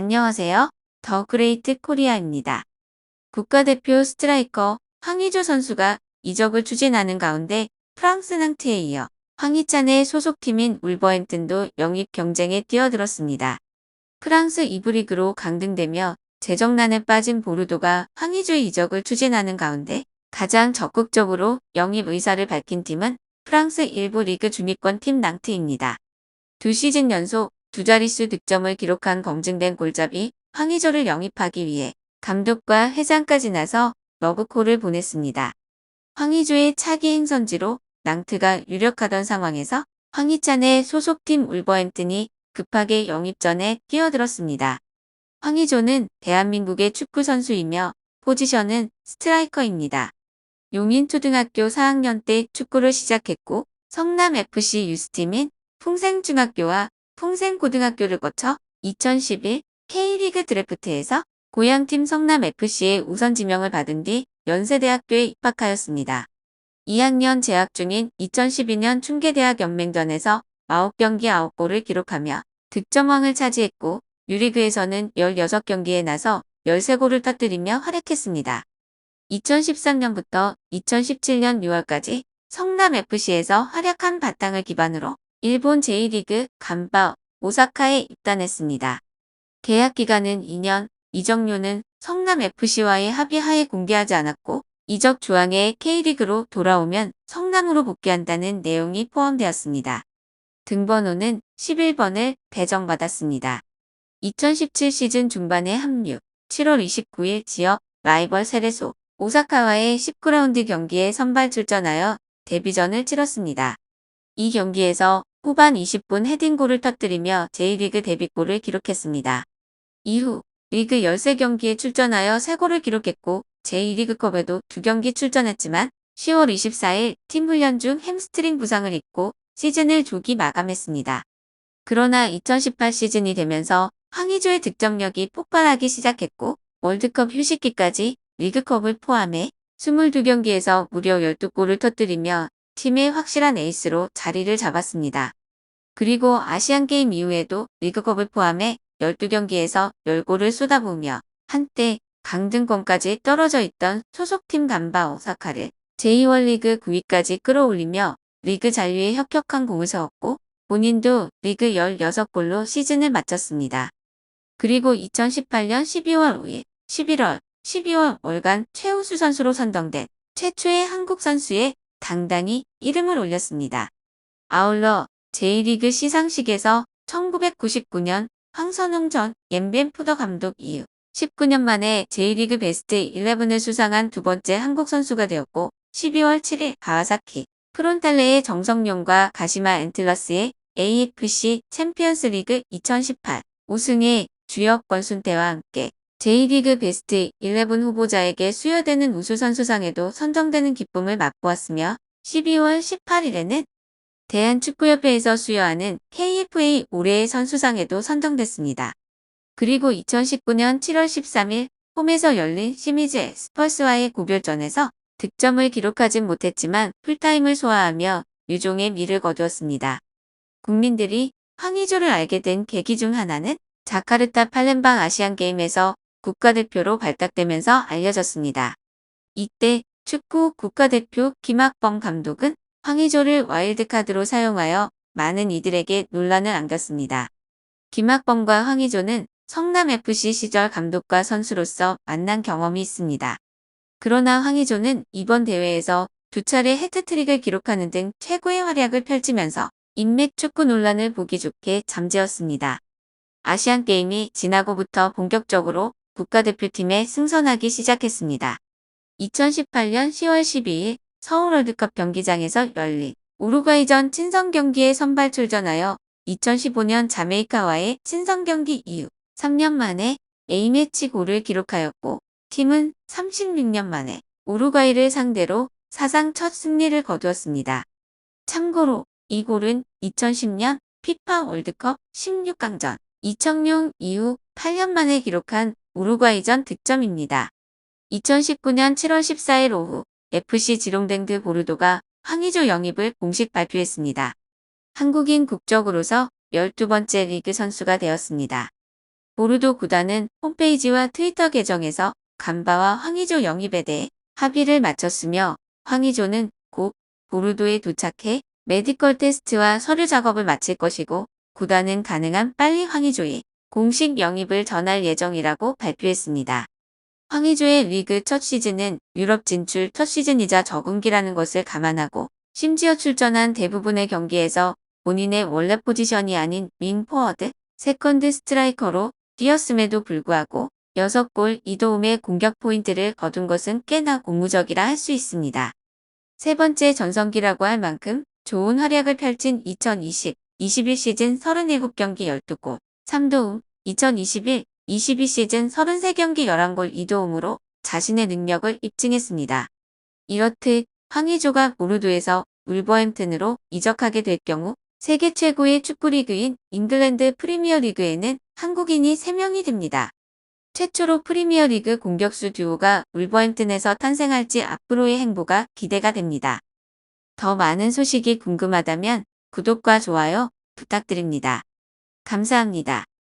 안녕하세요. 더 그레이트 코리아입니다. 국가대표 스트라이커 황희조 선수가 이적을 추진하는 가운데 프랑스 낭트에 이어 황희찬의 소속팀인 울버햄튼도 영입 경쟁에 뛰어들었습니다. 프랑스 이브리그로 강등되며 재정난에 빠진 보르도가 황희조의 이적을 추진하는 가운데 가장 적극적으로 영입 의사를 밝힌 팀은 프랑스 일부 리그 중위권 팀 낭트입니다. 두 시즌 연속 두 자릿수 득점을 기록한 검증된 골잡이 황희조를 영입하기 위해 감독과 회장까지 나서 러브콜을 보냈습니다. 황희조의 차기 행선지로 낭트가 유력하던 상황에서 황희찬의 소속팀 울버햄튼이 급하게 영입전에 뛰어들었습니다. 황희조는 대한민국의 축구 선수이며 포지션은 스트라이커입니다. 용인초등학교 4학년 때 축구를 시작했고 성남FC 유스팀인 풍생중학교와 풍생고등학교를 거쳐 2011 K리그 드래프트에서 고향팀 성남FC의 우선 지명을 받은 뒤 연세대학교에 입학하였습니다. 2학년 재학 중인 2012년 충계대학 연맹전에서 9경기 9골을 기록하며 득점왕을 차지했고 유리그에서는 16경기에 나서 13골을 터뜨리며 활약했습니다. 2013년부터 2017년 6월까지 성남FC에서 활약한 바탕을 기반으로 일본 제1리그 간바 오사카에 입단했습니다. 계약 기간은 2년, 이적료는 성남FC와의 합의하에 공개하지 않았고 이적 조항에 K리그로 돌아오면 성남으로 복귀한다는 내용이 포함되었습니다. 등번호는 11번을 배정받았습니다. 2017 시즌 중반에 합류, 7월 29일 지역 라이벌 세레소 오사카와의 19라운드 경기에 선발 출전하여 데뷔전을 치렀습니다. 이 경기에서 후반 20분 헤딩골을 터뜨리며 제1리그 데뷔골을 기록했습니다. 이후 리그 13경기에 출전하여 3골을 기록했고 제2리그컵에도 2경기 출전했지만 10월 24일 팀 훈련 중 햄스트링 부상을 입고 시즌을 조기 마감했습니다. 그러나 2018 시즌이 되면서 황희조의 득점력이 폭발하기 시작했고 월드컵 휴식기까지 리그컵을 포함해 22경기에서 무려 12골을 터뜨리며 팀의 확실한 에이스로 자리를 잡았습니다. 그리고 아시안게임 이후에도 리그컵을 포함해 12경기에서 10골을 쏟아부으며 한때 강등권까지 떨어져 있던 소속팀 간바 오사카를 제2월리그 9위까지 끌어올리며 리그 잔류에 혁혁한 공을 세웠고 본인도 리그 16골로 시즌을 마쳤습니다. 그리고 2018년 12월 5일, 11월, 12월 월간 최우수 선수로 선정된 최초의 한국 선수에 당당히 이름을 올렸습니다. 아울러 제1리그 시상식에서 1999년 황선웅 전 옌벤 푸더 감독 이후 19년 만에 제1리그 베스트 11을 수상한 두 번째 한국 선수가 되었고 12월 7일 가와사키 프론탈레의 정성용과 가시마 엔틀러스의 AFC 챔피언스 리그 2018 우승의 주역 권순태와 함께 제1리그 베스트 11 후보자에게 수여되는 우수선수상에도 선정되는 기쁨을 맛보았으며 12월 18일에는 대한축구협회에서 수여하는 KFA 올해의 선수상에도 선정됐습니다. 그리고 2019년 7월 13일 홈에서 열린 시미즈 스퍼스와의 구별전에서 득점을 기록하진 못했지만 풀타임을 소화하며 유종의 미를 거두었습니다. 국민들이 황의조를 알게 된 계기 중 하나는 자카르타 팔렘방 아시안게임에서 국가대표로 발탁되면서 알려졌습니다. 이때 축구 국가대표 김학범 감독은 황의조를 와일드카드로 사용하여 많은 이들에게 논란을 안겼습니다. 김학범과 황의조는 성남FC 시절 감독과 선수로서 만난 경험이 있습니다. 그러나 황의조는 이번 대회에서 두 차례 해트트릭을 기록하는 등 최고의 활약을 펼치면서 인맥 축구 논란을 보기 좋게 잠재웠습니다. 아시안게임이 지나고부터 본격적으로 국가대표팀에 승선하기 시작했습니다. 2018년 10월 12일 서울 월드컵 경기장에서 열린 우루과이전 친선 경기에 선발 출전하여 2015년 자메이카와의 친선 경기 이후 3년 만에 A매치 골을 기록하였고 팀은 36년 만에 우루과이를 상대로 사상 첫 승리를 거두었습니다. 참고로 이 골은 2010년 피파 월드컵 16강전 이청용 이후 8년 만에 기록한 우루과이전 득점입니다. 2019년 7월 14일 오후 FC 지롱댕드 보르도가 황의조 영입을 공식 발표했습니다. 한국인 국적으로서 12번째 리그 선수가 되었습니다. 보르도 구단은 홈페이지와 트위터 계정에서 감바와 황의조 영입에 대해 합의를 마쳤으며 황의조는 곧 보르도에 도착해 메디컬 테스트와 서류 작업을 마칠 것이고 구단은 가능한 빨리 황의조의 공식 영입을 전할 예정이라고 발표했습니다. 황의조의 리그 첫 시즌은 유럽 진출 첫 시즌이자 적응기라는 것을 감안하고 심지어 출전한 대부분의 경기에서 본인의 원래 포지션이 아닌 윙 포워드, 세컨드 스트라이커로 뛰었음에도 불구하고 6골 2도움의 공격 포인트를 거둔 것은 꽤나 고무적이라 할 수 있습니다. 세 번째 전성기라고 할 만큼 좋은 활약을 펼친 2020, 21 시즌 37경기 12골, 3도움, 2021, 22 시즌 33경기 11골 2도움으로 자신의 능력을 입증했습니다. 이렇듯 황의조가 보르도에서 울버햄튼으로 이적하게 될 경우 세계 최고의 축구리그인 잉글랜드 프리미어리그에는 한국인이 3명이 됩니다. 최초로 프리미어리그 공격수 듀오가 울버햄튼에서 탄생할지 앞으로의 행보가 기대가 됩니다. 더 많은 소식이 궁금하다면 구독과 좋아요 부탁드립니다. 감사합니다.